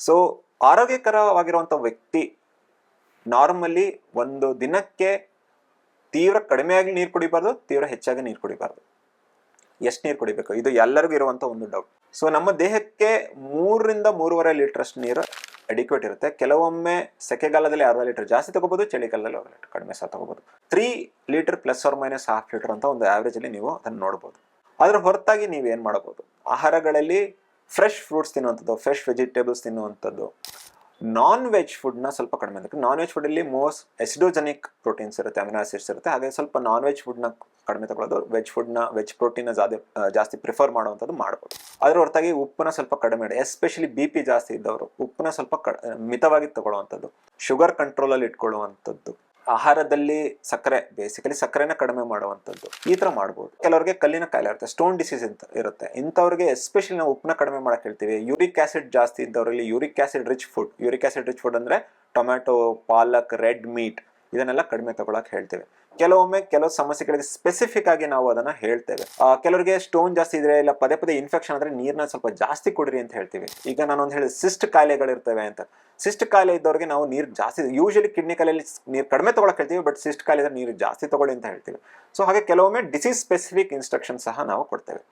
So ಆರೋಗ್ಯಕರವಾಗಿರುವಂಥ ವ್ಯಕ್ತಿ normally ಒಂದು ದಿನಕ್ಕೆ ತೀವ್ರ ಕಡಿಮೆಯಾಗಿ ನೀರು ಕುಡಿಬಾರ್ದು, ತೀವ್ರ ಹೆಚ್ಚಾಗಿ ನೀರು ಕುಡಿಬಾರ್ದು. ಎಷ್ಟು ನೀರು ಕುಡಿಬೇಕು? ಇದು ಎಲ್ಲರಿಗೂ ಇರುವಂಥ ಒಂದು ಡೌಟ್ ಸೊ ನಮ್ಮ ದೇಹಕ್ಕೆ ಮೂರರಿಂದ ಮೂರುವರೆ ಲೀಟ್ರಷ್ಟು ನೀರು ಅಡಿಕ್ವೇಟ್ ಇರುತ್ತೆ. ಕೆಲವೊಮ್ಮೆ ಸೆಕೆಗಾಲದಲ್ಲಿ ಅರ್ಧ ಲೀಟರ್ ಜಾಸ್ತಿ ತಗೋಬಹುದು ಚಳಿಗಾಲದಲ್ಲಿ ಅರ್ಧ ಲೀಟರ್ ಕಡಿಮೆ ಸಹ ತಗೋಬಹುದು three litre plus or minus half litre ಅಂತ ಒಂದು ಆವ್ರೇಜ್ ಅಲ್ಲಿ ನೀವು ಅದನ್ನು ನೋಡ್ಬೋದು. ಅದರ ಹೊರತಾಗಿ ನೀವು ಏನು ಮಾಡಬಹುದು ಆಹಾರಗಳಲ್ಲಿ ಫ್ರೆಶ್ ಫ್ರೂಟ್ಸ್ ತಿನ್ನುವಂಥದ್ದು ಫ್ರೆಶ್ ವೆಜಿಟೇಬಲ್ಸ್ ತಿನ್ನುವಂಥದ್ದು. ನಾನ್ ವೆಜ್ ಫುಡ್ನ ಸ್ವಲ್ಪ ಕಡಿಮೆ ಅಂದರೆ ನಾನ್ ವೆಜ್ ಫುಡಲ್ಲಿ ಮೋಸ್ಟ್ ಎಸಿಡೋಜೆನಿಕ್ ಪ್ರೋಟೀನ್ಸ್ ಇರುತ್ತೆ ಅಮಿನೋ ಆಸಿಡ್ಸ್ ಇರುತ್ತೆ. ಹಾಗೆ ಸ್ವಲ್ಪ ನಾನ್ ವೆಜ್ ಫುಡ್ನ ಕಡಿಮೆ ತಗೊಳ್ಳೋದು ವೆಜ್ ಫುಡ್ನ ವೆಜ್ ಪ್ರೋಟೀನ್ ಜಾಸ್ತಿ ಜಾಸ್ತಿ ಪ್ರಿಫರ್ ಮಾಡುವಂಥದ್ದು ಮಾಡ್ಬೋದು. ಅದರ ಹೊರತಾಗಿ ಉಪ್ಪನ್ನ ಸ್ವಲ್ಪ ಕಡಿಮೆ ಇಡಿ ಎಸ್ಪೆಷಲಿ ಬಿ ಪಿ ಜಾಸ್ತಿ ಇದ್ದವರು ಉಪ್ಪನ್ನ ಸ್ವಲ್ಪ ಮಿತವಾಗಿ ತಗೊಳ್ಳುವಂಥದ್ದು. ಶುಗರ್ ಕಂಟ್ರೋಲಲ್ಲಿ ಇಟ್ಕೊಳ್ಳುವಂಥದ್ದು. ಆಹಾರದಲ್ಲಿ ಸಕ್ಕರೆ ಬೇಸಿಕಲಿ ಸಕ್ಕರೆನ ಕಡಿಮೆ ಮಾಡುವಂಥದ್ದು. ಈ ಥರ ಮಾಡ್ಬೋದು. ಕೆಲವರಿಗೆ ಕಲ್ಲಿನ ಕಾಯಿಲೆ ಇರುತ್ತೆ ಸ್ಟೋನ್ ಡಿಸೀಸ್ ಅಂತ ಇರುತ್ತೆ. ಇಂಥವ್ರಿಗೆ ಎಸ್ಪೆಷಲಿ ನಾವು ಉಪ್ಪನ್ನ ಕಡಿಮೆ ಮಾಡಕ್ಕೆ ಹೇಳ್ತೀವಿ. ಯೂರಿಕ್ ಆಸಿಡ್ ಜಾಸ್ತಿ ಇದ್ದವರಲ್ಲಿ uric acid rich food uric acid rich food ಅಂದರೆ ಟೊಮ್ಯಾಟೊ ಪಾಲಕ್ ರೆಡ್ ಮೀಟ್ ಇದನ್ನೆಲ್ಲ ಕಡಿಮೆ ತಗೊಳಕ್ ಹೇಳ್ತೇವೆ. ಕೆಲವೊಮ್ಮೆ ಕೆಲವು ಸಮಸ್ಯೆಗಳಿಗೆ ಸ್ಪೆಸಿಫಿಕ್ ಆಗಿ ನಾವು ಅದನ್ನ ಹೇಳ್ತೇವೆ. ಕೆಲವರಿಗೆ ಸ್ಟೋನ್ ಜಾಸ್ತಿ ಇದ್ರೆ ಇಲ್ಲ ಪದೇ ಪದೇ ಇನ್ಫೆಕ್ಷನ್ ಆದ್ರೆ ನೀರನ್ನ ಸ್ವಲ್ಪ ಜಾಸ್ತಿ ಕುಡಿರಿ ಅಂತ ಹೇಳ್ತೀವಿ. ಈಗ ನಾನೊಂದು ಹೇಳಿದ ಸಿಸ್ಟ್ ಕಾಯಿಲೆಗಳಿರ್ತವೆ ಅಂತ. ಸಿಸ್ಟ್ ಕಾಯಿಲೆ ಇದ್ದವ್ರಿಗೆ ನಾವು ನೀರು ಜಾಸ್ತಿ ಯೂಶಲಿ ಕಿಡ್ನಿ ಕಾಯಿಲೆಯಲ್ಲಿ ನೀರು ಕಡಿಮೆ ತೊಗೊಳಕ್ಕೆ ಹೇಳ್ತೀವಿ ಬಟ್ ಸಿಸ್ಟ್ ಕಾಯಿಲೆ ನೀರು ಜಾಸ್ತಿ ತೊಗೊಳ್ಳಿ ಅಂತ ಹೇಳ್ತೀವಿ. ಸೊ ಹಾಗೆ ಕೆಲವೊಮ್ಮೆ ಡಿಸೀಸ್ ಸ್ಪೆಸಿಫಿಕ್ ಇನ್ಸ್ಟ್ರಕ್ಷನ್ ಸಹ ನಾವು ಕೊಡ್ತೇವೆ.